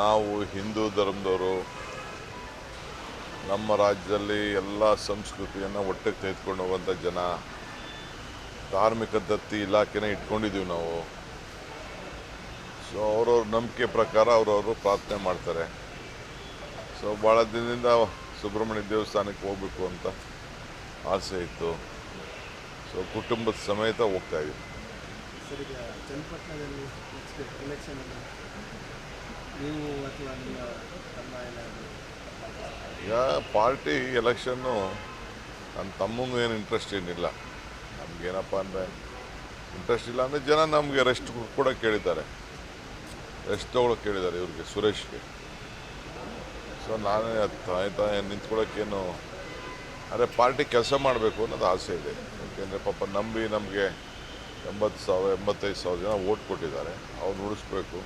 ನಾವು ಹಿಂದೂ ಧರ್ಮದವರು ನಮ್ಮ ರಾಜ್ಯದಲ್ಲಿ ಎಲ್ಲ ಸಂಸ್ಕೃತಿಯನ್ನು ಒಟ್ಟಿಗೆ ತೆಗೆದುಕೊಂಡು ಹೋಗುವಂಥ ಜನ, ಧಾರ್ಮಿಕ ದತ್ತಿ ಇಲಾಖೆನೇ ಇಟ್ಕೊಂಡಿದ್ದೀವಿ ನಾವು. ಸೊ ಅವ್ರವ್ರ ನಂಬಿಕೆ ಪ್ರಕಾರ ಅವರವರು ಪ್ರಾರ್ಥನೆ ಮಾಡ್ತಾರೆ. ಸೊ ಭಾಳ ದಿನದಿಂದ ಸುಬ್ರಹ್ಮಣ್ಯ ದೇವಸ್ಥಾನಕ್ಕೆ ಹೋಗಬೇಕು ಅಂತ ಆಸೆ ಇತ್ತು. ಸೊ ಕುಟುಂಬದ ಸಮೇತ ಹೋಗ್ತಾ ಇದ್ದೀವಿ. ಈಗ ಪಾರ್ಟಿ ಎಲೆಕ್ಷನ್ನು ನನ್ನ ತಮ್ಮಂಗೂ ಏನು ಇಂಟ್ರೆಸ್ಟ್ ಏನಿಲ್ಲ. ನಮಗೇನಪ್ಪ ಅಂದರೆ ಇಂಟ್ರೆಸ್ಟ್ ಇಲ್ಲ ಅಂದರೆ ಜನ ನಮಗೆ ರೆಸ್ಟ್ ಕೂಡ ಕೇಳಿದ್ದಾರೆ. ರೆಸ್ಟ್ ತೊಗೊಳಕ್ಕೆ ಕೇಳಿದ್ದಾರೆ ಇವ್ರಿಗೆ, ಸುರೇಶ್ಗೆ. ಸೊ ನಾನೇ ತಾಯಿ ತಾಯಿ ನಿಂತ್ಕೊಳ್ಳೋಕ್ಕೇನು ಅದೇ ಪಾರ್ಟಿ ಕೆಲಸ ಮಾಡಬೇಕು ಅನ್ನೋದು ಆಸೆ ಇದೆ. ಯಾಕೆಂದರೆ ಪಾಪ ನಂಬಿ ನಮಗೆ ಎಂಬತ್ತು ಸಾವಿರ, ಎಂಬತ್ತೈದು ಸಾವಿರ ಜನ ಓಟ್ ಕೊಟ್ಟಿದ್ದಾರೆ. ಅವ್ರು ಉಳಿಸ್ಬೇಕು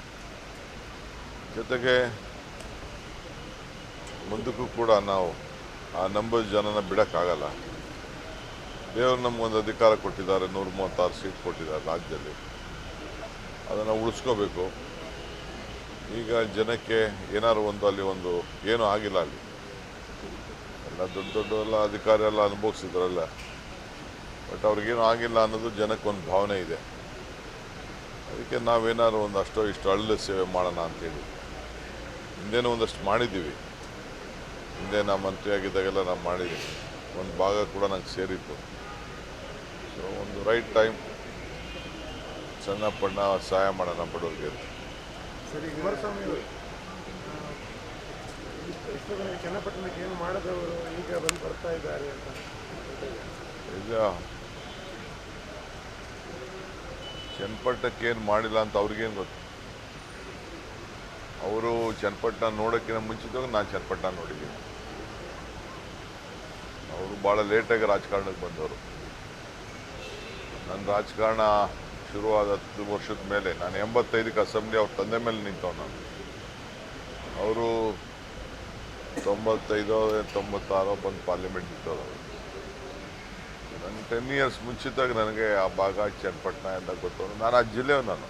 ಜೊತೆಗೆ ಮುಂದಕ್ಕೂ ಕೂಡ ನಾವು ಆ ನಂಬರ್ ಜನನ ಬಿಡೋಕ್ಕಾಗಲ್ಲ. ದೇವರು ನಮಗೊಂದು ಅಧಿಕಾರ ಕೊಟ್ಟಿದ್ದಾರೆ ನೂರ ಮೂವತ್ತಾರು ಸೀಟ್ ಕೊಟ್ಟಿದ್ದಾರೆ ರಾಜ್ಯದಲ್ಲಿ. ಅದನ್ನು ಉಳಿಸ್ಕೋಬೇಕು. ಈಗ ಜನಕ್ಕೆ ಏನಾದ್ರು ಒಂದು ಅಲ್ಲಿ ಒಂದು ಏನೂ ಆಗಿಲ್ಲ ಅಲ್ಲಿ. ಎಲ್ಲ ದೊಡ್ಡ ದೊಡ್ಡ ಎಲ್ಲ ಅಧಿಕಾರಿ ಎಲ್ಲ ಅನುಭವಿಸಿದ್ರಲ್ಲ. ಬಟ್ ಅವ್ರಿಗೇನು ಆಗಿಲ್ಲ ಅನ್ನೋದು ಜನಕ್ಕೆ ಒಂದು ಭಾವನೆ ಇದೆ. ಅದಕ್ಕೆ ನಾವೇನಾದ್ರು ಒಂದು ಅಷ್ಟೋ ಇಷ್ಟು ಅಳ್ಳ ಸೇವೆ ಮಾಡೋಣ ಅಂತೇಳಿ. ಹಿಂದೇನೂ ಒಂದಷ್ಟು ಮಾಡಿದ್ದೀವಿ. ಹಿಂದೆ ನಾ ಮಂತ್ರಿಯಾಗಿದ್ದಾಗೆಲ್ಲ ನಾವು ಮಾಡಿದ್ದೀವಿ ಒಂದು ಭಾಗ ಕೂಡ ನಂಗೆ ಸೇರಿತ್ತು. ಸೊ ಒಂದು ರೈಟ್ ಟೈಮ್ ಸಣ್ಣ ಪಣ್ಣ ಸಹಾಯ ಮಾಡೋಣ ಬಡವರಿಗೆ ಈಗ ಚನ್ನಪಟ್ಟಕ್ಕೆ ಏನು ಮಾಡಿಲ್ಲ ಅಂತ ಅವ್ರಿಗೇನು ಗೊತ್ತು? ಅವರು ಚನ್ನಪಟ್ಟಣ ನೋಡೋಕ್ಕಿಂತ ಮುಂಚಿತವಾಗಿ ನಾನು ಚನ್ನಪಟ್ಟಣ ನೋಡಿದ್ದೀನಿ. ಅವರು ಭಾಳ ಲೇಟಾಗಿ ರಾಜಕಾರಣಕ್ಕೆ ಬಂದವರು. ನನ್ನ ರಾಜಕಾರಣ ಶುರುವಾದ ಹತ್ತು ವರ್ಷದ ಮೇಲೆ, ನಾನು ಎಂಬತ್ತೈದಕ್ಕೆ ಅಸೆಂಬ್ಲಿ ಅವ್ರ ತಂದೆ ಮೇಲೆ ನಿಂತವ್ ನಾನು. ಅವರು ತೊಂಬತ್ತೈದೋ ತೊಂಬತ್ತಾರೋ ಬಂದು ಪಾರ್ಲಿಮೆಂಟ್ ನಿಂತವ್ರು ನನ್ನ ಟೆನ್ ಇಯರ್ಸ್ ಮುಂಚಿತಾಗ ನನಗೆ ಆ ಭಾಗ ಚನ್ನಪಟ್ಟಣ ಎಲ್ಲ ಗೊತ್ತವರು. ನಾನು ಆ ಜಿಲ್ಲೆಯವ್ ನಾನು.